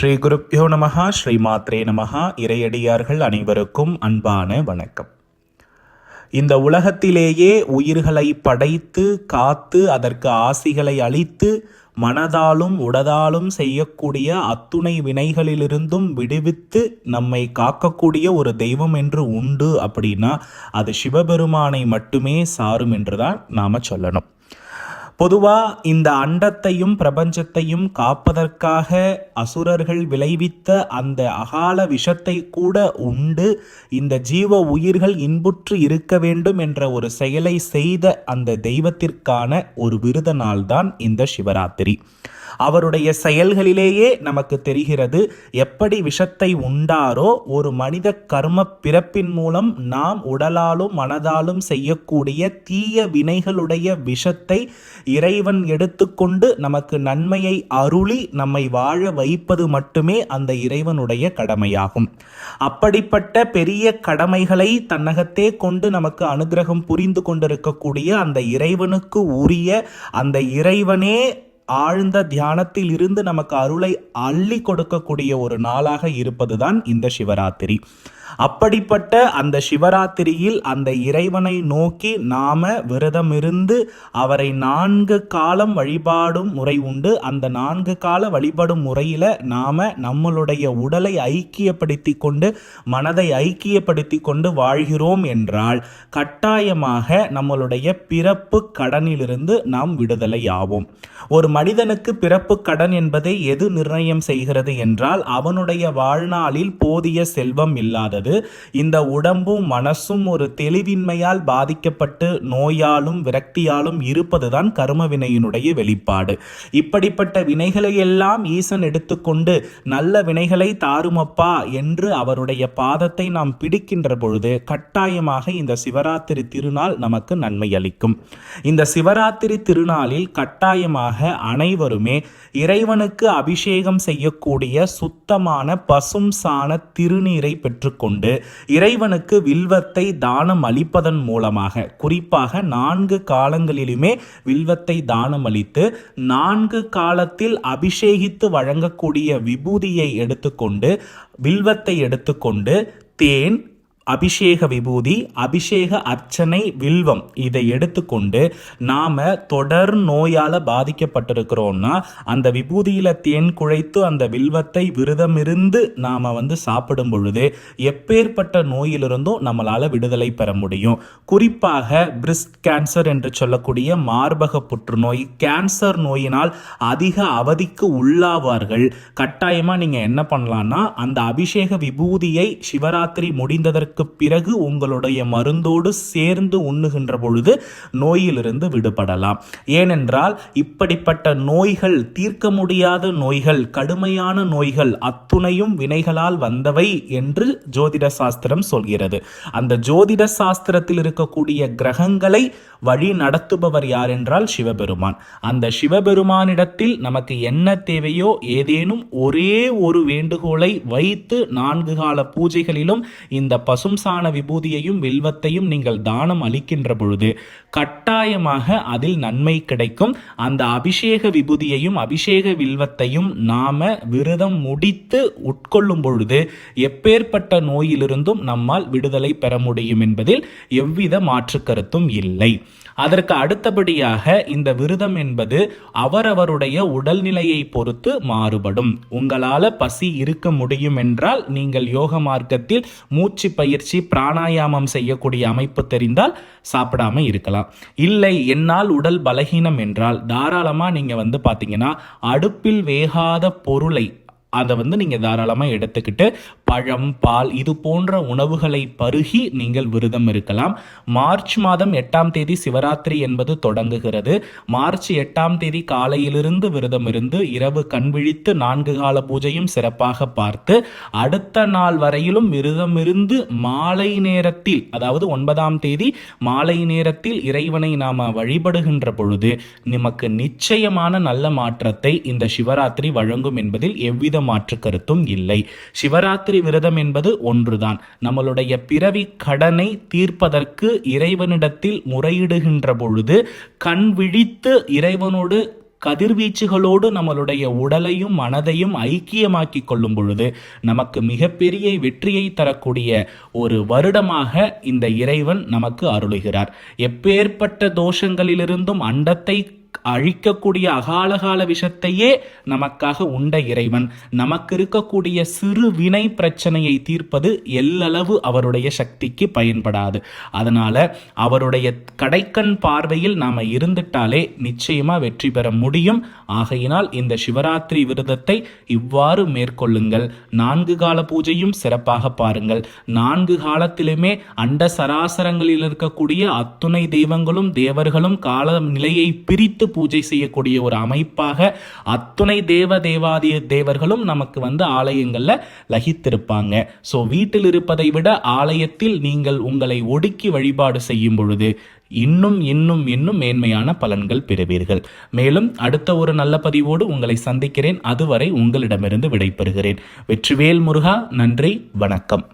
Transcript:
ஸ்ரீ குருப்பியோ நமகா ஸ்ரீ மாத்ரே நமகா இறையடியார்கள் அனைவருக்கும் அன்பான வணக்கம். இந்த உலகத்திலேயே உயிர்களை படைத்து காத்து அதற்கு ஆசிகளை அளித்து மனதாலும் உடதாலும் செய்யக்கூடிய அத்துணை வினைகளிலிருந்தும் விடுவித்து நம்மை காக்கக்கூடிய ஒரு தெய்வம் என்று உண்டு அப்படின்னா அது சிவபெருமானை மட்டுமே சாரும் என்றுதான் நாம சொல்லணும். பொதுவாக இந்த அண்டத்தையும் பிரபஞ்சத்தையும் காப்பதற்காக அசுரர்கள் விளைவித்த அந்த அகால விஷத்தை கூட உண்டு. இந்த ஜீவ உயிர்கள் இன்புற்று இருக்க வேண்டும் என்ற ஒரு செயலை செய்த அந்த தெய்வத்திற்கான ஒரு விருத நாள்தான் இந்த சிவராத்திரி. அவருடைய செயல்களிலேயே நமக்கு தெரிகிறது எப்படி விஷத்தை உண்டாரோ ஒரு மனித கர்ம பிறப்பின் மூலம் நாம் உடலாலும் மனதாலும் செய்யக்கூடிய தீய வினைகளுடைய விஷத்தை இறைவன் எடுத்துக்கொண்டு நமக்கு நன்மையை அருளி நம்மை வாழ வைப்பது மட்டுமே அந்த இறைவனுடைய கடமையாகும். அப்படிப்பட்ட பெரிய கடமைகளை தன்னகத்தே கொண்டு நமக்கு அனுகிரகம் புரிந்து கொண்டிருக்கக்கூடிய அந்த இறைவனுக்கு உரிய அந்த இறைவனே ஆழ்ந்த தியானத்தில் இருந்து நமக்கு அருளை அள்ளி கொடுக்கக்கூடிய ஒரு நாளாக இருப்பதுதான் இந்த சிவராத்திரி. அப்படிப்பட்ட அந்த சிவராத்திரியில் அந்த இறைவனை நோக்கி நாம விரதமிருந்து அவரை நான்கு காலம் வழிபாடும் முறை உண்டு. அந்த நான்கு கால வழிபடும் முறையில் நாம நம்மளுடைய உடலை ஐக்கியப்படுத்தி கொண்டு மனதை ஐக்கியப்படுத்தி கொண்டு வாழ்கிறோம் என்றால் கட்டாயமாக நம்மளுடைய பிறப்பு கடனிலிருந்து நாம் விடுதலை ஆவோம் ஒரு மனிதனுக்கு பிறப்பு கடன் என்பதை எது நிர்ணயம் செய்கிறது என்றால் அவனுடைய வாழ்நாளில் போதிய செல்வம் இல்லாதது. இந்த உடம்பும் மனசும் ஒரு தெளிவின்மையால் பாதிக்கப்பட்டு நோயாலும் விரக்தியாலும் இருப்பதுதான் கர்ம வினையினுடைய வெளிப்பாடு. இப்படிப்பட்ட வினைகளை எல்லாம் ஈசன் எடுத்துக்கொண்டு நல்ல வினைகளை தாருமப்பா என்று அவருடைய பாதத்தை நாம் பிடிக்கின்ற பொழுது கட்டாயமாக இந்த சிவராத்திரி திருநாள் நமக்கு நன்மை அளிக்கும். இந்த சிவராத்திரி திருநாளில் கட்டாயமாக அனைவருமே இறைவனுக்கு அபிஷேகம் செய்யக்கூடிய சுத்தமான பசும் சாண திருநீரை பெற்றுக்கொண்டு இறைவனுக்கு வில்வத்தை தானம் அளிப்பதன் மூலமாக குறிப்பாக நான்கு காலங்களிலுமே வில்வத்தை தானம் அளித்து நான்கு காலத்தில் அபிஷேகித்து வழங்கக்கூடிய விபூதியை எடுத்துக்கொண்டு வில்வத்தை எடுத்துக்கொண்டு தேன் அபிஷேக விபூதி அபிஷேக அர்ச்சனை வில்வம் இதை எடுத்துக்கொண்டு நாம் தொடர் நோயால் பாதிக்கப்பட்டிருக்கிறோம்னா அந்த விபூதியில் தேன் குழைத்து அந்த வில்வத்தை விரதமிருந்து நாம் வந்து சாப்பிடும் பொழுது எப்பேற்பட்ட நோயிலிருந்தும் நம்மளால் விடுதலை பெற முடியும். குறிப்பாக பிரிஸ்ட் கேன்சர் என்று சொல்லக்கூடிய மார்பக புற்றுநோய் கேன்சர் நோயினால் அதிக அவதிக்கு உள்ளாவார்கள். கட்டாயமாக நீங்கள் என்ன பண்ணலான்னா அந்த அபிஷேக விபூதியை சிவராத்திரி முடிந்ததற்கு அதற்கு பிறகு உங்களுடைய மருந்தோடு சேர்ந்து உண்ணுகின்ற பொழுது நோயிலிருந்து விடுபடலாம். ஏனென்றால் இப்படிப்பட்ட நோய்கள் தீர்க்க முடியாத நோய்கள் கடுமையான நோய்கள் அத்துணையும் வினைகளால் வந்தவை என்று ஜோதிட சாஸ்திரம் சொல்கிறது. அந்த ஜோதிட சாஸ்திரத்தில் இருக்கக்கூடிய கிரகங்களை வழி நடத்துபவர் யார் என்றால் சிவபெருமான். அந்த சிவபெருமானிடத்தில் நமக்கு என்ன தேவையோ ஏதேனும் ஒரே ஒரு வேண்டுகோளை வைத்து நான்கு கால பூஜைகளிலும் இந்த பசு பசும் சாண விபூதியையும் வில்வத்தையும் நீங்கள் தானம் அளிக்கின்ற பொழுது கட்டாயமாக அதில் நன்மை கிடைக்கும். அந்த அபிஷேக விபூதியையும் அபிஷேக வில்வத்தையும் நாம விரதம் முடித்து உட்கொள்ளும் பொழுது எப்பேற்பட்ட நோயிலிருந்தும் நம்மால் விடுதலை பெற முடியும் என்பதில் எவ்வித மாற்று கருத்தும் இல்லை. அதற்கு அடுத்தபடியாக இந்த விரதம் என்பது அவரவருடைய உடல்நிலையை பொறுத்து மாறுபடும். உங்களால் பசி இருக்க முடியும் என்றால் நீங்கள் யோக மார்க்கத்தில் மூச்சு பயிற்சி பிராணாயாமம் செய்யக்கூடிய அமைப்பு தெரிந்தால் சாப்பிடாம இருக்கலாம். இல்லை என்னால் உடல் பலகீனம் என்றால் தாராளமாக நீங்கள் வந்து பார்த்தீங்கன்னா அடுப்பில் வேகாத பொருளை அதை வந்து நீங்கள் தாராளமாக எடுத்துக்கிட்டு பழம் பால் இது போன்ற உணவுகளை பருகி நீங்கள் விரதம் இருக்கலாம். மார்ச் மாதம் எட்டாம் தேதி சிவராத்திரி என்பது தொடங்குகிறது. மார்ச் எட்டாம் தேதி காலையிலிருந்து விரதம் இருந்து இரவு கண் விழித்து நான்கு கால பூஜையும் சிறப்பாக பார்த்து அடுத்த நாள் வரையிலும் விரதம் இருந்து மாலை நேரத்தில் அதாவது ஒன்பதாம் தேதி மாலை நேரத்தில் இறைவனை நாம் வழிபடுகின்ற பொழுது நமக்கு நிச்சயமான நல்ல மாற்றத்தை இந்த சிவராத்திரி வழங்கும் என்பதில் எவ்வித மாற்று கருத்தும் இல்லை. சிவராத்திரி விரதம் என்பது ஒன்றுதான். நம்மளுடைய பிறவி கடனை தீர்ப்பதற்கு இறைவனிடத்தில் முறையிடுகின்ற பொழுது கண் விழித்து இறைவனோடு கதிர்வீச்சுகளோடு நம்மளுடைய உடலையும் மனதையும் ஐக்கியமாக்கி கொள்ளும் பொழுது நமக்கு மிகப்பெரிய வெற்றியை தரக்கூடிய ஒரு வருடமாக இந்த இறைவன் நமக்கு அருளுகிறார். எப்பேற்பட்ட தோஷங்களிலிருந்தும் அண்டத்தை அழிக்கக்கூடிய அகாலகால விஷத்தையே நமக்காக உண்ட இறைவன். நமக்கு இருக்கக்கூடிய சிறு வினை பிரச்சனையை தீர்ப்பது எல்லளவு அவருடைய சக்திக்கு பயன்படாது. அதனால அவருடைய கடைக்கண் பார்வையில் நாம இருந்துட்டாலே நிச்சயமா வெற்றி பெற முடியும். ஆகையினால் இந்த சிவராத்திரி விரதத்தை இவ்வாறு மேற்கொள்ளுங்கள். நான்கு கால பூஜையும் சிறப்பாக பாருங்கள். நான்கு காலத்திலுமே அண்ட சராசரங்களில் இருக்கக்கூடிய அத்துணை தெய்வங்களும் தேவர்களும் கால நிலையை பிரித்து பூஜை செய்யக்கூடிய ஒரு அமைப்பாக அத்துணை தேவ தேவாதி தேவர்களும் நமக்கு வந்து ஆலயங்களில் லகித்திருப்பாங்க. ஸோ வீட்டில் இருப்பதை விட ஆலயத்தில் நீங்கள் உங்களை ஒடுக்கி வழிபாடு செய்யும் பொழுது இன்னும் இன்னும் இன்னும் மேன்மையான பலன்கள் பெறுவீர்கள். மேலும் அடுத்த ஒரு நல்ல பதிவோடு உங்களை சந்திக்கிறேன். அதுவரை உங்களிடமிருந்து விடைபெறுகிறேன். வெற்றிவேல் முருகா நன்றி வணக்கம்.